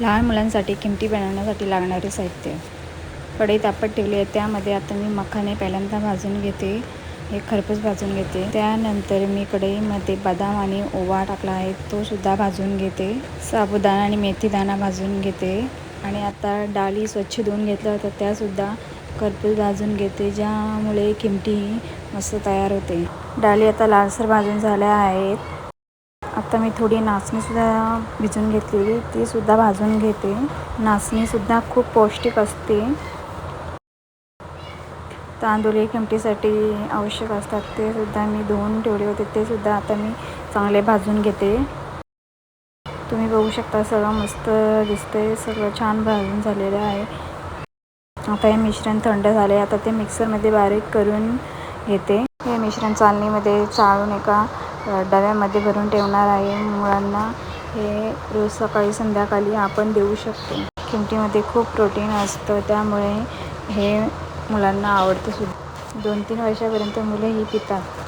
लहान मुलांसाठी किमती बनवण्यासाठी लागणारे साहित्य. कढई तापत ठेवली आहे त्यामध्ये आता मी मखाने पहिल्यांदा भाजून घेते. हे खरपूस भाजून घेते. त्यानंतर मी कढईमध्ये बदाम आणि ओवा टाकला आहे तो सुद्धा भाजून घेते. साबुदाणा आणि मेथीदाणा भाजून घेते. आणि आता डाळी स्वच्छ धुवून घेतल्या होत्या त्यासुद्धा खरपूस भाजून घेते ज्यामुळे किमटी मस्त तयार होते. डाळी आता लालसर भाजून झाल्या आहेत. आता मी थोडी नाचणीसुद्धा भिजून घेतलेली तीसुद्धा भाजून घेते. नाचणीसुद्धा खूप पौष्टिक असते. तांदूळ हे किमटीसाठी आवश्यक असतात. ते सुद्धा मी धुवून ठेवले होते. ते सुद्धा आता मी चांगले भाजून घेते. तुम्ही बघू शकता सगळं मस्त दिसतंय. सगळं छान भाजून झालेलं आहे. आता हे मिश्रण थंड झाले आता ते मिक्सरमध्ये बारीक करून घेते. हे मिश्रण चालणीमध्ये चाळून एका डब्यामध्ये भरून ठेवणार आहे. मुलांना हे रोज सकाळी संध्याकाळी आपण देऊ शकतो. किमतीमध्ये खूप प्रोटीन असतं त्यामुळे हे मुलांना आवडतं सुद्धा. दोन तीन वर्षापर्यंत मुलं ही पितात.